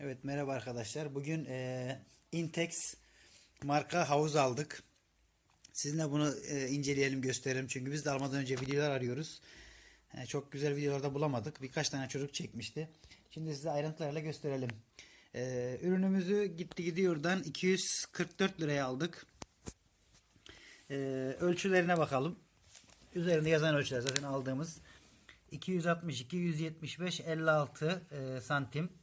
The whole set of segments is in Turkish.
Evet merhaba arkadaşlar. Bugün eee, Intex marka havuz aldık. Sizinle bunu eee, inceleyelim gösterelim. Çünkü biz de almadan önce videolar arıyoruz. E, çok güzel videolarda bulamadık. Birkaç tane çocuk çekmişti. Şimdi size ayrıntılarla gösterelim. Eee, ürünümüzü gitti gidiyordan 244 liraya aldık. Eee, ölçülerine bakalım. Üzerinde yazan ölçüler zaten aldığımız 260, 275, 56 eee, santim.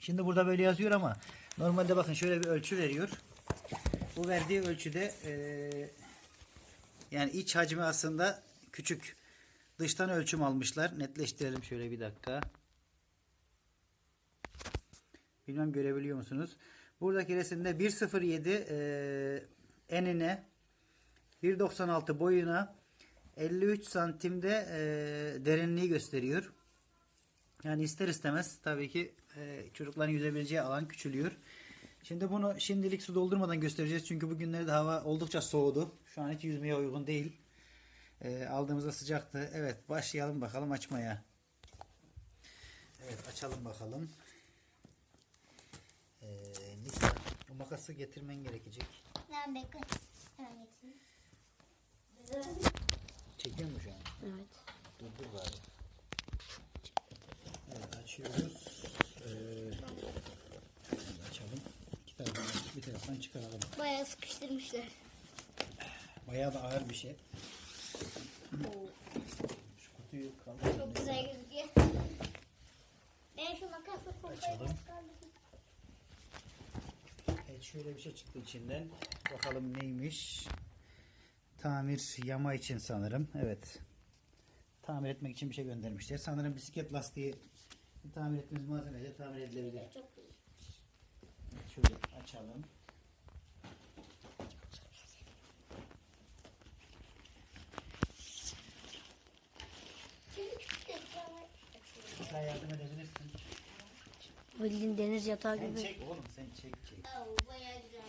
Şimdi burada böyle yazıyor ama normalde bakın şöyle bir ölçü veriyor. Bu verdiği ölçüde eee, yani iç hacmi aslında küçük. Dıştan ölçüm almışlar. Netleştirelim şöyle bir dakika. Bilmem görebiliyor musunuz? Buradaki resimde 1.07 eee enine 1.96 boyuna 53 santimde eee, derinliği gösteriyor. Yani ister istemez tabii ki e, çocukların yüzebileceği alan küçülüyor. Şimdi bunu şimdilik su doldurmadan göstereceğiz. Çünkü bugünlerde hava oldukça soğudu. Şu an hiç yüzmeye uygun değil. E, aldığımızda sıcaktı. Evet başlayalım bakalım açmaya. Evet açalım bakalım. E, Nisa bu makası getirmen gerekecek. Ben bekle. Hemen getireyim. Çekiyor mu şu an? Evet. Dur dur bari. Açıyoruz. Ee, açalım. İki taraftan açıp bir taraftan çıkaralım. Bayağı sıkıştırmışlar. Bayağı da ağır bir şey. Şu kutuyu kaldıralım. Çok güzel gözüküyor. Ben şu makasla Açalım. kopayım. Evet şöyle bir şey çıktı içinden. Bakalım neymiş. Tamir yama için sanırım. Evet. Tamir etmek için bir şey göndermişler. Sanırım bisiklet lastiği tamir ettiğimiz malzemeyle tamir edilebilir. Çok güzel. Şöyle açalım. Sen yardım edebilirsin. Bildiğin deniz yatağı Sen gibi. çek oğlum sen çek çek. Oo, bayağı güzelmiş.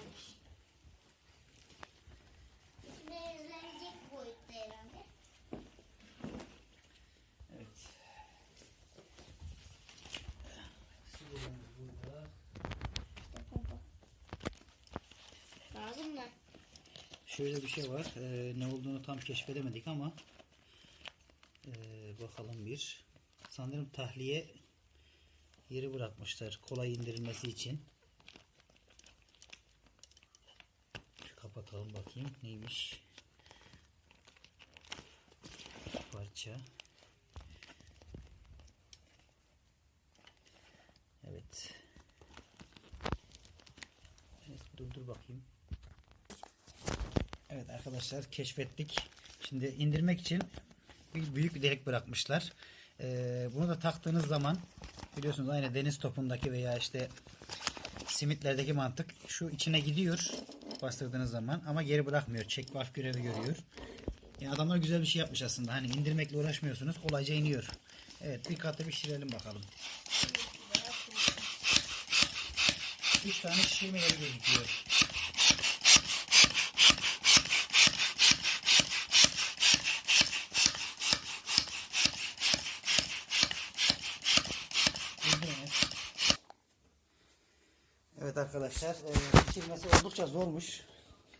Lazım mı? Şöyle bir şey var. Ee, ne olduğunu tam keşfedemedik ama ee, bakalım bir. Sanırım tahliye yeri bırakmışlar kolay indirilmesi için. Bir kapatalım bakayım neymiş. Parça. Evet dur dur bakayım. Evet arkadaşlar keşfettik. Şimdi indirmek için bir büyük bir delik bırakmışlar. Ee, bunu da taktığınız zaman biliyorsunuz aynı deniz topundaki veya işte simitlerdeki mantık şu içine gidiyor bastırdığınız zaman ama geri bırakmıyor. Çek valf görevi görüyor. Yani adamlar güzel bir şey yapmış aslında. Hani indirmekle uğraşmıyorsunuz. Kolayca iniyor. Evet bir katı bir şişirelim bakalım. Üç tane şişirme yeri gözüküyor. Evet arkadaşlar e, pişirmesi oldukça zormuş.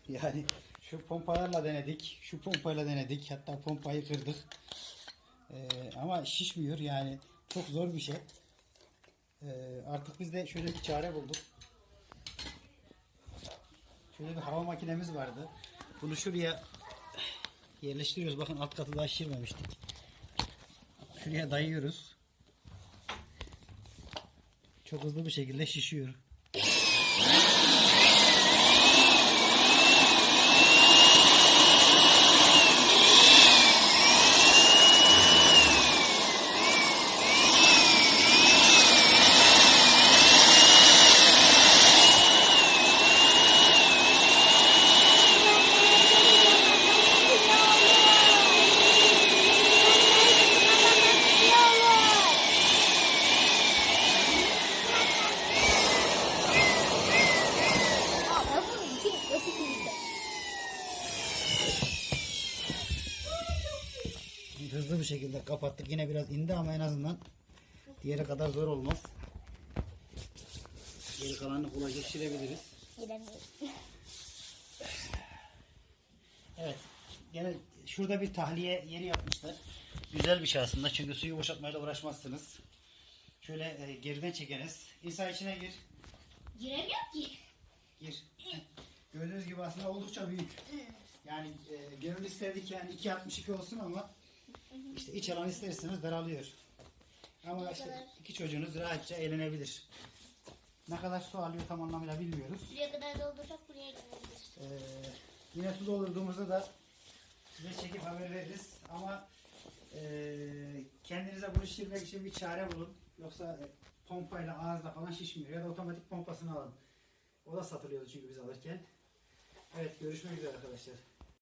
Yani şu pompalarla denedik. Şu pompayla denedik. Hatta pompayı kırdık. E, ama şişmiyor yani. Çok zor bir şey. E, artık biz de şöyle bir çare bulduk. Şöyle bir hava makinemiz vardı. Bunu şuraya yerleştiriyoruz. Bakın alt katı daha şişirmemiştik. Şuraya dayıyoruz. Çok hızlı bir şekilde şişiyor. Yeah. Hızlı bir şekilde kapattık. Yine biraz indi ama en azından diğeri kadar zor olmaz. Geri kalanını kolayca şişirebiliriz. Giremiyorum. Evet. Gene şurada bir tahliye yeri yapmışlar. Güzel bir şey aslında çünkü suyu boşaltmayla uğraşmazsınız. Şöyle e, geriden çekeriz. İsa içine gir. Giremiyor ki. Gir. Gördüğünüz gibi aslında oldukça büyük. Yani e, gönül isterdik yani 2.62 olsun ama işte iç alan isterseniz daralıyor. Ama işte iki çocuğunuz rahatça eğlenebilir. Ne kadar su alıyor tam anlamıyla bilmiyoruz. Buraya kadar doldursak buraya gidebiliriz. Ee, yine su doldurduğumuzda da size çekip haber veririz. Ama e, kendinize bunu şişirmek için bir çare bulun. Yoksa e, pompayla ağızla falan şişmiyor. Ya da otomatik pompasını alın. O da satılıyordu çünkü biz alırken. Evet görüşmek üzere arkadaşlar.